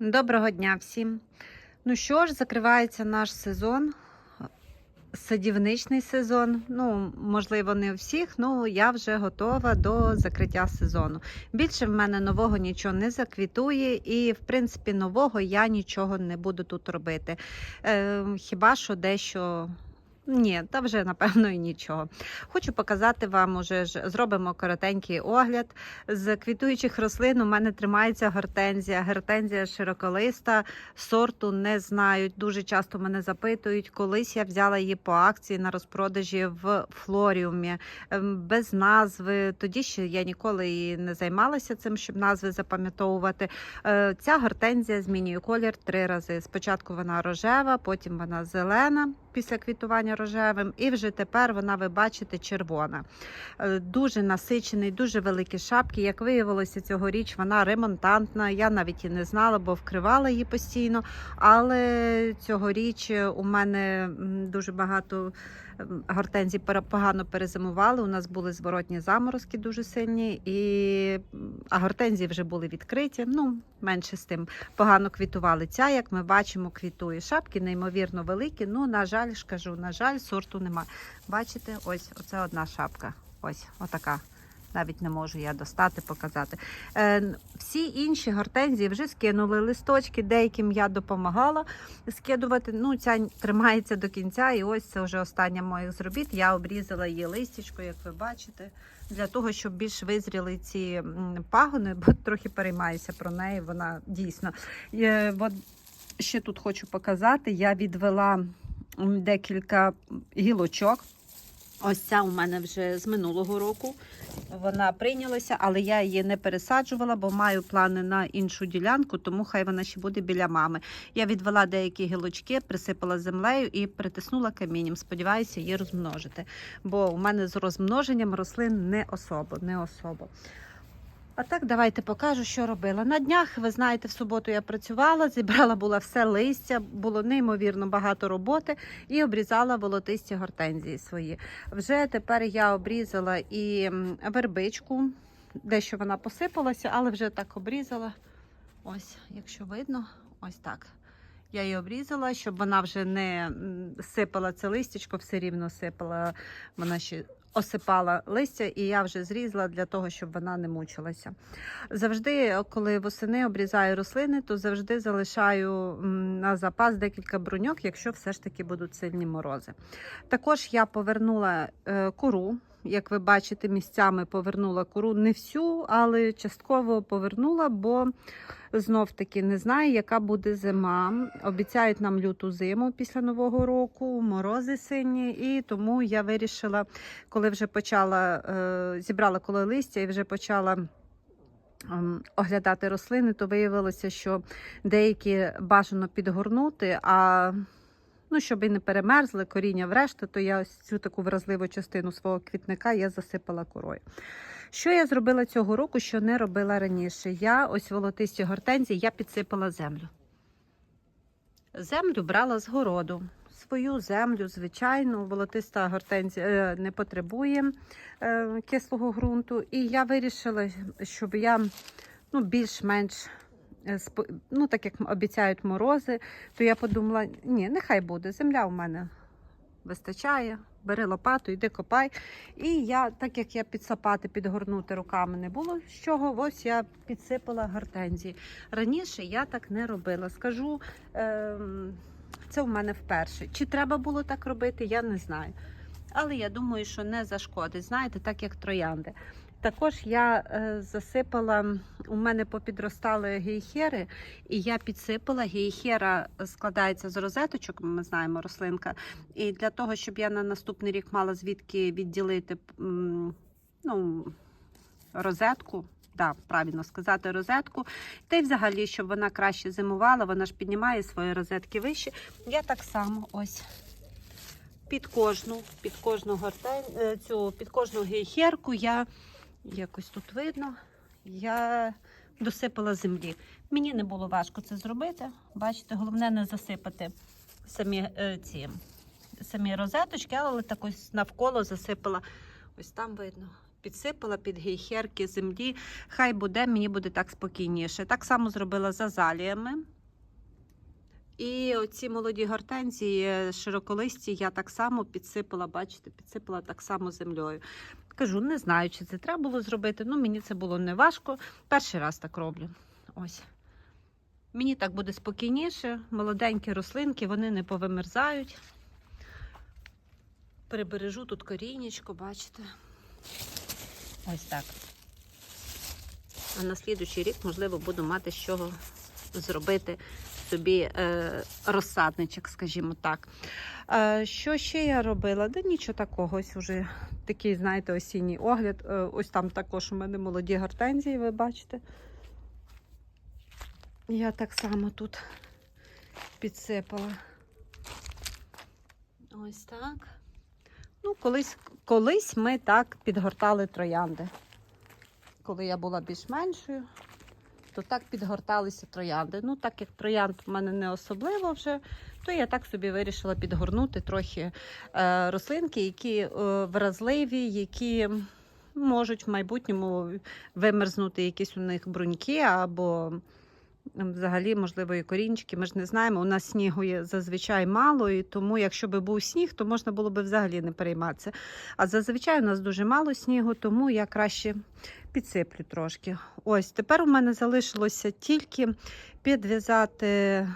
Доброго дня всім. Ну що ж, закривається наш сезон, садівничний сезон. Ну, можливо, не у всіх, але я вже готова до закриття сезону. Більше в мене нового нічого не заквітує, і, в принципі, нового я нічого не буду тут робити. Е, хіба що дещо. Ні, та вже напевно і нічого. Хочу показати вам уже ж зробимо коротенький огляд. З квітуючих рослин у мене тримається гортензія. Гортензія широколиста, сорту не знають. Дуже часто мене запитують. Колись я взяла її по акції на розпродажі в флоріумі ем, без назви. Тоді ще я ніколи і не займалася цим, щоб назви запам'ятовувати. Е, Ця гортензія змінює колір три рази. Спочатку вона рожева, потім вона зелена після квітування рожевим, і вже тепер вона, ви бачите, червона. Е, Дуже насичений, дуже великі шапки. Як виявилося, цьогоріч вона ремонтантна. Я навіть і не знала, бо вкривала її постійно. Але цьогоріч у мене дуже багато м, гортензій погано перезимували. У нас були зворотні заморозки дуже сильні, і а гортензії вже були відкриті. Ну, менше з тим погано квітували. Ця, як ми бачимо, квітує. Шапки неймовірно великі. Ну, на жаль, ж кажу, на жаль, сорту нема. Бачите, ось оце одна шапка. Ось, отака. Навіть не можу я достати, показати. Е, всі інші гортензії вже скинули листочки, деяким я допомагала скидувати. Ну, ця тримається до кінця, і ось це вже остання моїх зробіт. Я обрізала її листячко, як ви бачите, для того, щоб більш визріли ці пагони, бо трохи переймаюся про неї. Вона дійсно. Е, от ще тут хочу показати. Я відвела декілька гілочок. Ось ця у мене вже з минулого року. Вона прийнялася, але я її не пересаджувала, бо маю плани на іншу ділянку, тому хай вона ще буде біля мами. Я відвела деякі гілочки, присипала землею і притиснула камінням. Сподіваюся, її розмножити. Бо у мене з розмноженням рослин не особо, не особо. А так, давайте покажу, що робила. На днях, ви знаєте, в суботу я працювала, зібрала була все листя, було неймовірно багато роботи і обрізала волотисті гортензії свої. Вже тепер я обрізала і вербичку, дещо вона посипалася, але вже так обрізала. Ось, якщо видно, ось так. Я її обрізала, щоб вона вже не сипала це листячко, все рівно сипала, вона ще осипала листя, і я вже зрізала для того, щоб вона не мучилася. Завжди, коли восени обрізаю рослини, то завжди залишаю на запас декілька бруньок, якщо все ж таки будуть сильні морози. Також я повернула е, кору. Як ви бачите, місцями повернула кору не всю, але частково повернула, бо знов таки не знаю, яка буде зима. Обіцяють нам люту зиму після нового року, морози сильні, і тому я вирішила, коли вже почала е, зібрала коло листя і вже почала. ем, Оглядати рослини, то виявилося, що деякі бажано підгорнути, а ну, щоб і не перемерзли коріння врешті, то я ось цю таку вразливу частину свого квітника я засипала корою. Що я зробила цього року, що не робила раніше? Я ось волотисті гортензії я підсипала землю. Землю брала з городу. Свою землю, звичайну, волотиста гортензія е, не потребує е, кислого ґрунту. І я вирішила, щоб я ну, більш-менш, ну, так як обіцяють морози, то я подумала, ні, нехай буде, земля у мене вистачає, бери лопату, йди копай. І я, так як я підсапати, підгорнути руками не було з чого, ось я підсипала гортензії. Раніше я так не робила. Скажу, ем, це в мене вперше. Чи треба було так робити, я не знаю. Але я думаю, що не зашкодить, знаєте, так як троянди. Також я е, засипала, у мене попідростали гейхери, і я підсипала. Гейхера складається з розеточок, ми знаємо, рослинка. І для того, щоб я на наступний рік мала звідки відділити ну, розетку. Да, правильно сказати розетку. Та й взагалі, щоб вона краще зимувала, вона ж піднімає свої розетки вище. Я так само ось під кожну, під кожну гортень, е, цю, під кожну гейхерку я якось тут видно, я досипала землі. Мені не було важко це зробити. Бачите, головне не засипати самі е, ці самі розеточки, але так ось навколо засипала. Ось там видно. підсипала під гейхерки землі. Хай буде, мені буде так спокійніше. Так само зробила з азаліями. І оці молоді гортензії широколисті я так само підсипала, бачите, підсипала так само землею. Кажу, не знаю, чи це треба було зробити. Ну, мені це було не важко. Перший раз так роблю. Ось. Мені так буде спокійніше. Молоденькі рослинки, вони не повимерзають. Прибережу тут корінечко, бачите. Ось так. А на слідуючий рік, можливо, буду мати з чого зробити собі е, розсадничок, скажімо так. Е, що ще я робила? Да нічого такого. Ось уже такий, знаєте, осінній огляд. Е, ось там також у мене молоді гортензії, ви бачите. Я так само тут підсипала. Ось так. Ну, колись, колись ми так підгортали троянди. Коли я була більш меншою, то так підгорталися троянди. Ну, так як троянд в мене не особливо вже, то я так собі вирішила підгорнути трохи е, рослинки, які е, вразливі, які можуть в майбутньому вимерзнути якісь у них бруньки або взагалі, можливо, і корінчики. Ми ж не знаємо. У нас снігу є зазвичай мало, і тому, якщо би був сніг, то можна було б взагалі не перейматися. А зазвичай у нас дуже мало снігу, тому я краще підсиплю трошки. Ось тепер у мене залишилося тільки підв'язати.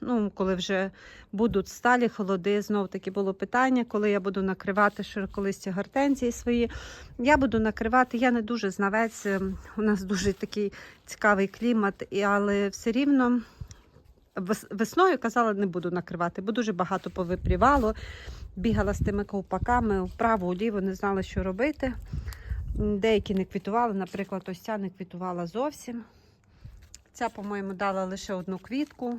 Ну, коли вже будуть сталі холоди, знов таки було питання, коли я буду накривати широколисті гортензії свої. Я буду накривати, я не дуже знавець, е, у нас дуже такий цікавий клімат, але все рівно весною казала, не буду накривати, бо дуже багато повипрівало. Бігала з тими ковпаками вправо, вліво, не знала, що робити. Деякі не квітували, наприклад, ось ця не квітувала зовсім. Ця, по-моєму, дала лише одну квітку,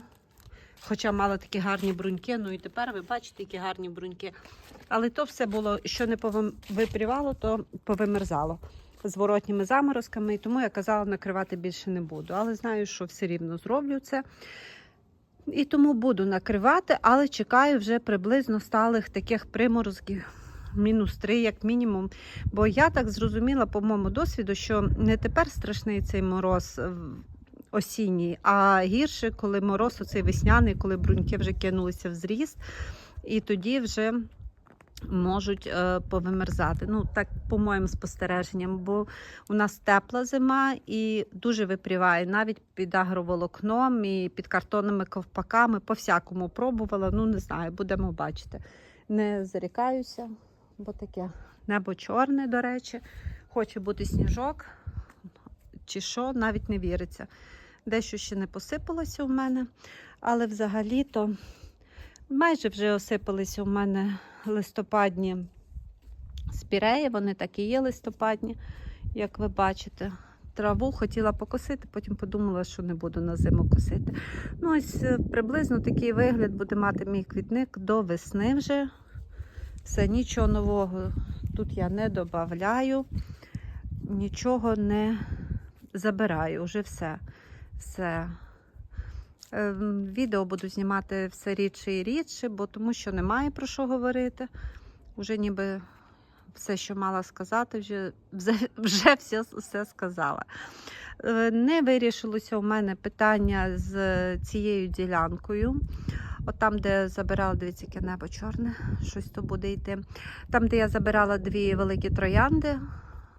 хоча мала такі гарні бруньки. Ну і тепер ви бачите, які гарні бруньки. Але то все було, що не повипрівало, то повимерзало зворотніми заморозками, і тому я казала, накривати більше не буду. Але знаю, що все рівно зроблю це. І тому буду накривати, але чекаю вже приблизно сталих таких приморозків. Мінус 3, як мінімум. Бо я так зрозуміла по моєму досвіду, що не тепер страшний цей мороз осінній, а гірше, коли мороз оцей весняний, коли бруньки вже кинулися в зріст, і тоді вже можуть е, повимерзати. Ну, так, по моїм спостереженням, бо у нас тепла зима і дуже випріває навіть під агроволокном і під картонними ковпаками. По всякому пробувала. Ну, не знаю, будемо бачити. Не зарікаюся, бо таке небо чорне, до речі. Хоче бути сніжок, чи що, навіть не віриться. Дещо ще не посипалося у мене, але взагалі-то майже вже осипалися у мене листопадні спіреї, вони так і є листопадні, як ви бачите. Траву хотіла покосити, потім подумала, що не буду на зиму косити. Ну, ось е, приблизно такий вигляд буде мати мій квітник до весни вже. Все, нічого нового тут я не додаю, нічого не забираю, вже все. все. Ем, Відео буду знімати все рідше і рідше, бо тому що немає про що говорити. Уже ніби все, що мала сказати, вже, вже, все, все сказала. Е, Не вирішилося у мене питання з цією ділянкою. От там, де забирала, дивіться, яке небо чорне, щось то буде йти. Там, де я забирала дві великі троянди,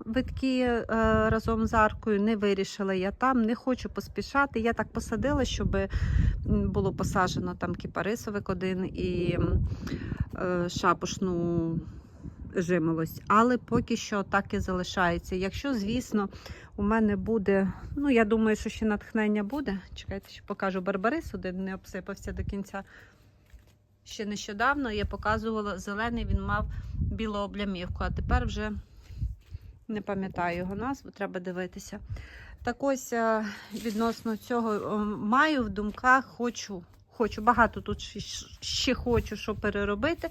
витки е, разом з аркою, не вирішила я там, не хочу поспішати. Я так посадила, щоб було посаджено там кіпарисовик один і е, шапошну жимолость. Але поки що так і залишається. Якщо, звісно, у мене буде, ну я думаю, що ще натхнення буде. Чекайте, ще покажу барбарис, один не обсипався до кінця. Ще нещодавно я показувала зелений, він мав білу облямівку, а тепер вже не пам'ятаю його назву, треба дивитися. Так ось е, відносно цього е, маю в думках, хочу, хочу багато тут ще- хочу, що переробити.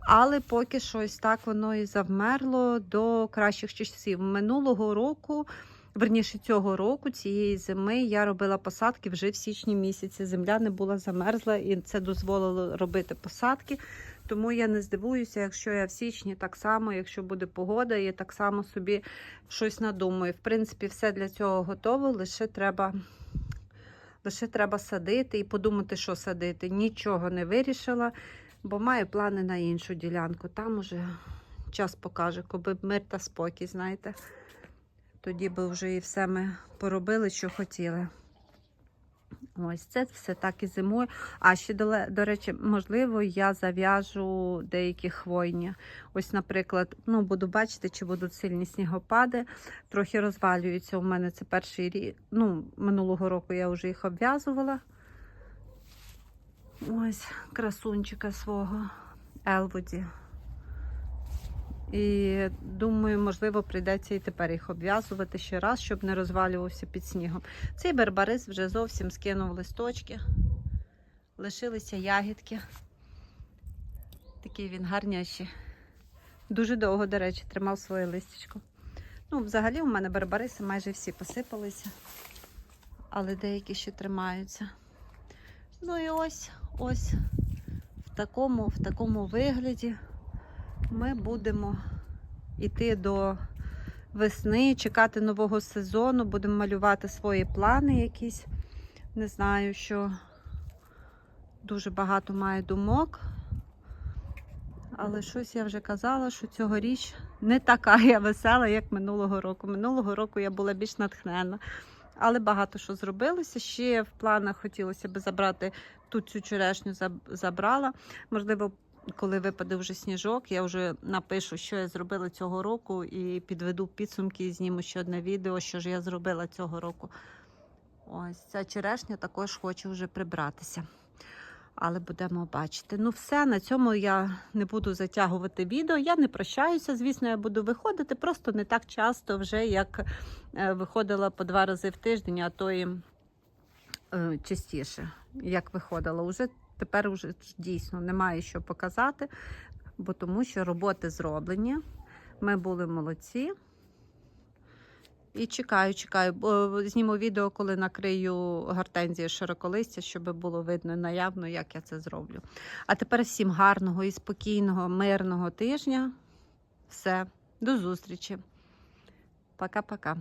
Але поки що ось так воно і завмерло до кращих часів. Минулого року, верніше цього року, цієї зими, я робила посадки вже в січні місяці. Земля не була замерзла, і це дозволило робити посадки. Тому я не здивуюся, якщо я в січні так само, якщо буде погода, я так само собі щось надумаю. В принципі, все для цього готово, лише треба. Лише треба садити і подумати, що садити. Нічого не вирішила, бо маю плани на іншу ділянку. Там уже час покаже, коли мир та спокій, знаєте. Тоді би вже і все ми поробили, що хотіли. Ось це все так і зимою. А ще, до, до речі, можливо, я зав'яжу деякі хвойні. Ось, наприклад, ну, буду бачити, чи будуть сильні снігопади. Трохи розвалюються. У мене це перший рік. Ну, минулого року я вже їх обв'язувала. Ось красунчика свого Елвуді. І думаю, можливо, прийдеться і тепер їх обв'язувати ще раз, щоб не розвалювався під снігом. Цей барбарис вже зовсім скинув листочки, лишилися ягідки. Такий він гарнящий. Дуже довго, до речі, тримав своє листячко. Ну, взагалі, у мене барбариси майже всі посипалися, але деякі ще тримаються. Ну і ось, ось в такому, в такому вигляді ми будемо йти до весни, чекати нового сезону, будемо малювати свої плани якісь. Не знаю, що дуже багато маю думок. Але щось я вже казала, що цьогоріч не така я весела, як минулого року. Минулого року я була більш натхнена. Але багато що зробилося. Ще в планах хотілося б забрати ту цю черешню забрала. Можливо, коли випаде вже сніжок, я вже напишу, що я зробила цього року, і підведу підсумки і зніму ще одне відео, що ж я зробила цього року. Ось ця черешня також хочу вже прибратися. Але будемо бачити. Ну, все, на цьому я не буду затягувати відео. Я не прощаюся. Звісно, я буду виходити, просто не так часто вже, як е, виходила по два рази в тиждень, а то і е, частіше, як виходила. Уже тепер уже дійсно немає що показати, бо тому що роботи зроблені. Ми були молодці. І чекаю, чекаю. Зніму відео, коли накрию гортензії широколистя, щоб було видно наявно, як я це зроблю. А тепер всім гарного і спокійного, мирного тижня. Все, до зустрічі. Пока-пока.